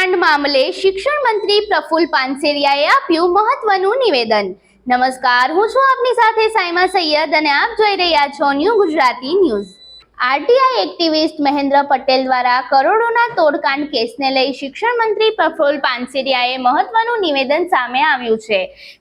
કાંડ મામલે શિક્ષણ મંત્રી પ્રફુલ પાનસેરિયાએ આપ્યું મહત્વનું નિવેદન. નમસ્કાર, હું છું આપની સાથે સાયમા સૈયદ અને આપ જોઈ રહ્યા છો new Gujarati news RTI activist Mahendra Patel દ્વારા કરોડોના તોડકાંડ કેસને લઈ શિક્ષણ મંત્રી પ્રફુલ પાનસેરિયાએ મહત્વનું નિવેદન સામે આવ્યું છે.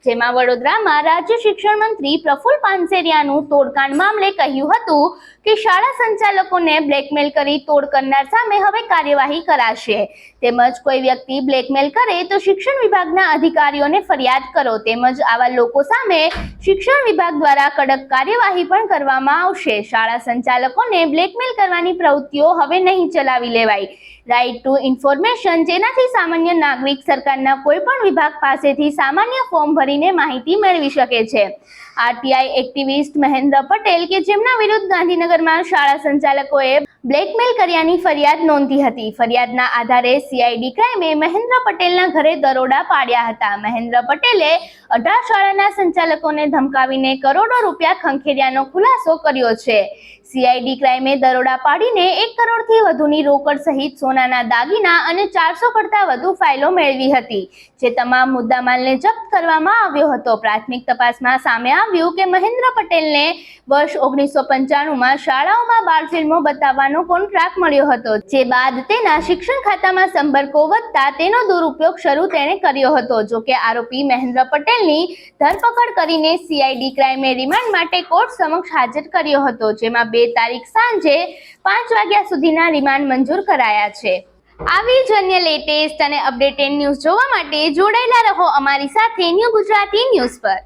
જેમાં વડોદરામાં રાજ્ય શિક્ષણ મંત્રી પ્રફુલ પાનસેરિયાનું તોડકાંડ મામલે કહ્યું હતું કે શાળા સંચાલકોને બ્લેકમેલ કરી તોડ કરનાર સામે હવે કાર્યવાહી કરાશે. તેમજ કોઈ વ્યક્તિ બ્લેકમેલ કરે તો શિક્ષણ વિભાગના અધિકારીઓને ફરિયાદ કરો. તેમજ આવા લોકો સામે શિક્ષણ વિભાગ દ્વારા કડક કાર્યવાહી પણ કરવામાં આવશે. શાળા સંચાલકોને બ્લેકમેલ કરવાની પ્રવૃત્તિઓ હવે નહીં ચલાવી લેવાય. રાઇટ ટુ ઇન્ફોર્મેશન જેનાથી સામાન્ય નાગરિક સરકારના કોઈ પણ વિભાગ પાસેથી સામાન્ય ફોર્મ ભરીને માહિતી મેળવી શકે છે. આરટીઆઈ એક્ટિવિસ્ટ મહેન્દ્ર પટેલ કે જેમના વિરુદ્ધ ગાંધીનગરમાં શાળા સંચાલકોએ બ્લેકમેલ કર્યાની ફરિયાદ નોંધી હતી. ફરિયાદના આધારે સીઆઈડી ક્રાઇમે મહેન્દ્ર પટેલના ઘરે દરોડા પાડ્યા હતા. મહેન્દ્ર પટેલે અઢાર શાળાના સંચાલકોને ધમકાવીને કરોડો રૂપિયા ખંખેર્યાનો ખુલાસો કર્યો છે. સીઆઈડી ક્રાઇમે દરોડા પાડીને એક કરોડથી વધુની રોકડ સહિત સોનાના દાગીના અને ચારસો કરતાં વધુ ફાઇલો મેળવી હતી, જે તમામ મુદ્દામાલને જપ્ત કરવામાં આવ્યો હતો. પ્રાથમિક તપાસમાં સામે આવ્યું કે મહેન્દ્ર પટેલને વર્ષ ઓગણીસો પંચાણુંમાં શાળાઓમાં બાળ ફિલ્મો બતાવવાનો કોન્ટ્રાક્ટ મળ્યો હતો. જે બાદ તેના શિક્ષણ ખાતામાં સંપર્કો વધતા તેનો દુરુપયોગ શરૂ તેણે કર્યો હતો. જો કે આરોપી મહેન્દ્ર પટેલની ધરપકડ કરીને સીઆઈડી ક્રાઇમે રિમાન્ડ માટે કોર્ટ સમક્ષ હાજર કર્યો હતો, જેમાં બે તારીખ સાંજે પાંચ વાગ્યા સુધીના રિમાન્ડ મંજૂર કરાયા છે. આવી જ અન્ય લેટેસ્ટ અને અપડેટેડ ન્યૂઝ જોવા માટે જોડાયેલા રહો અમારી સાથે ન્યૂ ગુજરાતી ન્યૂઝ પર.